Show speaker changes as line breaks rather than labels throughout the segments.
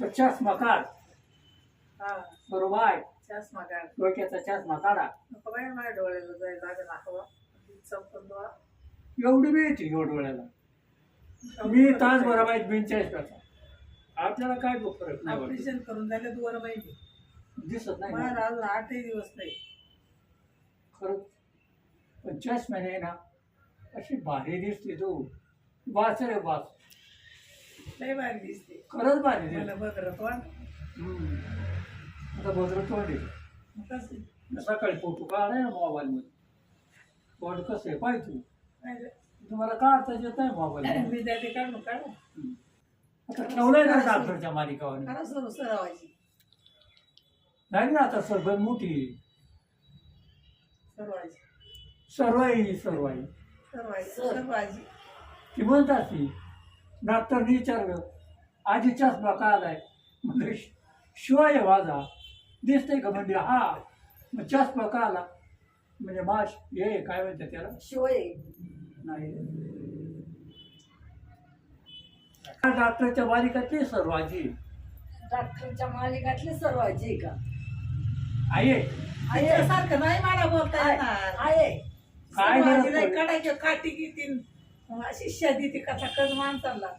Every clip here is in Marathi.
तो काढ
हा.
बरोबर. डोक्याचा
माझ्या डोळ्याला लागेल हवा
एवढी बी येते डोळ्याला. मी तास बरं माहीत बेंचाळीस तास आपल्याला काय फरक नाही.
ऑपरेशन करून झाले दोन महिने
दिसत नाही
मला आठही दिवस नाही.
खरंच. पण चष्म्याने ना अशी भारी दिसते तू. वाच रे वाच.
लय भारी दिसते.
खरंच भारी दिसते.
मला बघत वाट
हम्म. आता भद्र तोंडी
कसं
सकाळी फोटो काढाय ना मोबाईलमध्ये. तोंड कसं आहे? पाहिजे तू.
नाही
तुम्हाला काढता येत नाही मोबाईल
मी त्या ठिकाणी काढू.
आता ठेवलंय ना डॉक्टरच्या मालिकावर
खरं सुरू सरावायची
नाही ना आता सर्व मोठी
सरवायची
सर्वाई. सर्वाई
सरवायची सरवायची
ती म्हणतात ती डॉक्टरने विचारलं आधी चष्मा का आलाय? म्हणजे शिवाय आहे माझा. दिसतंय का म्हणजे हा मग चष्मा का आला? म्हणजे माश ये काय म्हणतात त्याला?
शिवय.
नाही. डॉक्टरच्या मालिका ते सर्वाची
डॉक्टरच्या मालिकातली सर्वाची का?
आहे.
सारखं नाही मला बोलता येणार.
आहे
काय
नाही? काढायची काठी किती अशी शादी ती कसा कज माणसाला.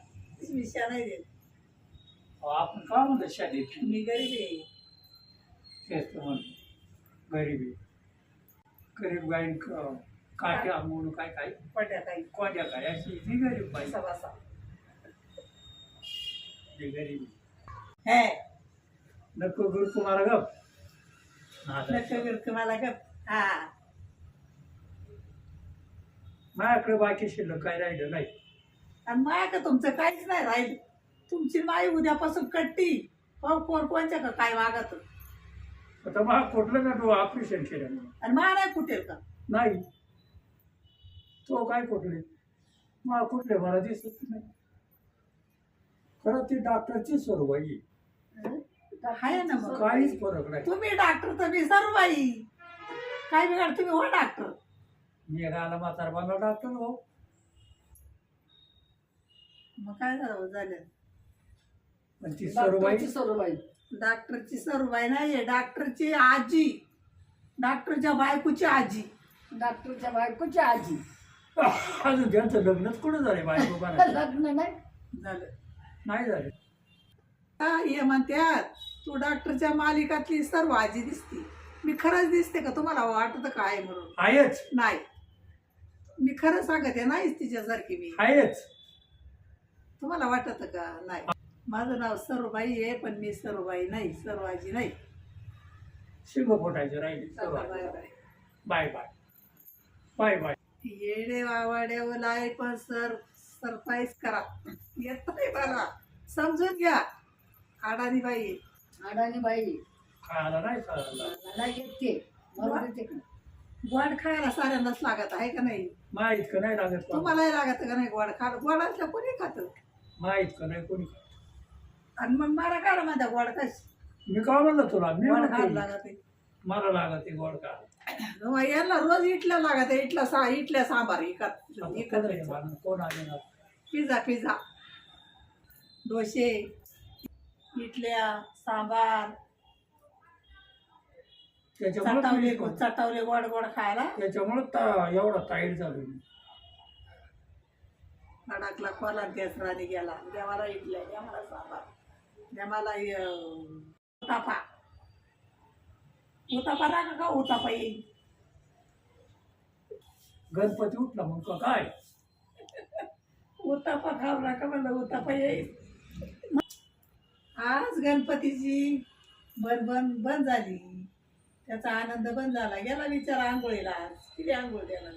विषय नाही देत.
आपण का म्हणतो शाळेत
मी गरीब आहे.
तेच तर म्हणतो. गरिबी गरीब गाईन काट्या म्हणून काय काय?
पट्या काही
कोण्या काय? अशी ती गरीब बाई.
बसा बसा
ती गरीबी
हे.
नको गुरु तुम्हाला गप.
लक्ष बिरक मला गप. हा.
माझ्याकडे बाकी शिल्लक काय राहिलं नाही.
आणि माया का तुमचं काहीच नाही राहील. तुमची माई उद्यापासून कट्टी. हो कोण कोणच्या का काय वागत?
आता मला कुठलं का तू ऑपरेशन केलं? म्हणून.
आणि मा नाही कुठेल का?
नाही. तो काय कुठले? मला कुठले? मला दिसत नाही. खरं ती डॉक्टरची सर्व आहे
आहे ना मग.
काहीच फरक नाही.
तुम्ही डॉक्टर तर मी सर्व बाई काय बिघाड तुम्ही हो डॉक्टर
मी आला म्हातार बनला डॉक्टर हो
मग काय झालं झालं.
पण ती सर्वाई
डॉक्टरची सर्वाई
डॉक्टरची सर्वाई नाहीये डॉक्टरची आजी. डॉक्टरच्या बायकोची आजी.
डॉक्टरच्या बायकोची आजी.
अजून त्यांचं लग्नच कुठं झाले बायको
लग्न नाही.
झालं.
नाही झाले.
हा, हे म्हणत्यात तू डॉक्टरच्या मालिकातली सर्व आजी दिसती. मी खरंच दिसते का? तुम्हाला वाटत काय म्हणून?
आहेच.
नाही. मी खरं सांगते नाहीच तिच्यासारखी मी.
आहेच
तुम्हाला वाटत का? नाही. माझं नाव सर्वबाई आहे पण मी सर्वबाई नाही सर्वाजी नाही.
शिंग फोटायचे राहिले
चला, bye bye.
Bye bye. Bye bye.
येडे वावाड्यावर लाय पण सर सरप्राईज करा. येत नाही मला समजून घ्या. आडानी बाई
अडाणी बाई
खायला नाही चालला
मला येते. मला देते. का
गोड खायला साऱ्यांनाच लागत आहे का नाही?
मा इतकं नाही लागत बाबा.
तुम्हालाही लागत का नाही गोड खा गोड असल्या कोणी खात?
मा इतकं नाही कोणी खात.
आणि मग मला काढ माझ्या गोड कश
मी का म्हणलं तुला? मी
गोड खायला
म्हणतो,
लागत. आहे
मला लागत गोड का
मग याला रोज इटल्या लागत आहे इटला सा इटल्या सांबार इकत
आता कोण
इकत
आहे मला? कोण आले ना
पिझ्झा पिझ्झा. डोसे इडल्या सांबार
त्याच्यामुळे
चटावले चटावले गोड गोड खायला?
त्याच्यामुळे ता- एवढा टाईट झालो मी
अडकला खोला गॅस राणी गेला. द्या मला इडल्या द्या मला सांबार अं, उतापा उतापा राखा का उतापा येईल?
गणपती उठला मग का काय?
उतापा खाऊ नका म्हणलं उतापा येईल. आज गणपतीची बंद बंद बंद झाली. त्याचा आनंद बंद झाला. गेला विचार आंघोळीला. आज किती आंघोळ द्याला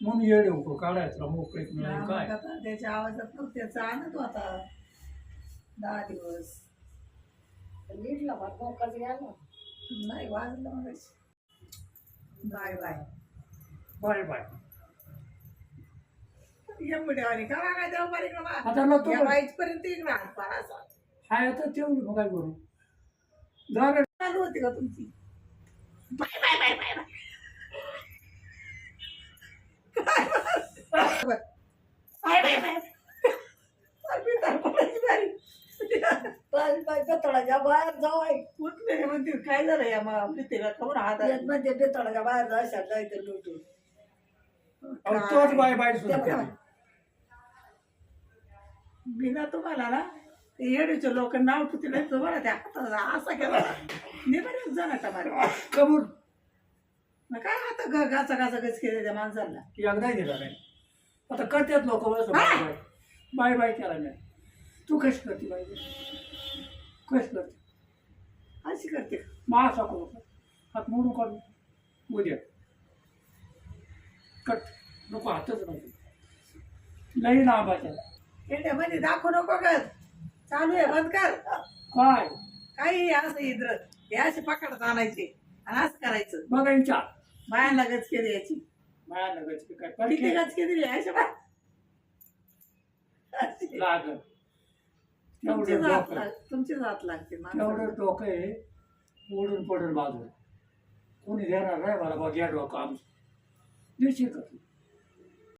म्हणून येडे उकळू काढायचं मोकळीत काय?
आता त्याच्या आवाजात मग त्याचा आनंद होता. दहा दिवस.
नीटला भात मोकाच घ्यायला
नाही वाजलं मग बाय बाय.
Bye bye.
एवढ्यावानी का काय देव बारीक
आता नको
या बाईचपर्यंत इकडं हात पाडायचा
हाय आता तेवढी मग काय करू. झालं
चालू होती का तुमची? Bye bye bye bye bye.
बेतळाच्या बाहेर
कुठले म्हणतील काय झालं या मग खबर हात.
म्हणजे बेतळाच्या बाहेर लुटून.
तोच बाय बाय.
बिना तुम्हाला ना येडीचे लोक नाव तुला बरं त्या हाताला. असा केला. निबरेच जण का मारे
कबूल
मग काय आता ग गाचा गाचा गच केले त्या माणसाला.
की एकदा दिला नाही. आता करतात लोक बाय बाय केला नाही. तू कशी करते बाय कशी करते?
अशी करते का?
मा असा करू का? हात मोडून काढू. उद्या. कट. नको हातच नको लई लांबाच्या
येड्यामध्ये दाखवू नको ग. चालू आहे बंद कर.
काय?
काही असं इद्र हे असे पकडत आणायचे आणि असं करायचं.
यांच्या
बायांना गच केली याची
माया लगायची काय
किती गच केली अशा बाय अशी.
लागल
तुमची जात
डोकं.
लाग- तुमची जात लागते माणसाला.
एवढं डोकं आहे ओढून पडून बाजूला. कोणी देणार नाही मला बघ या डोकं आमचं. निश्चित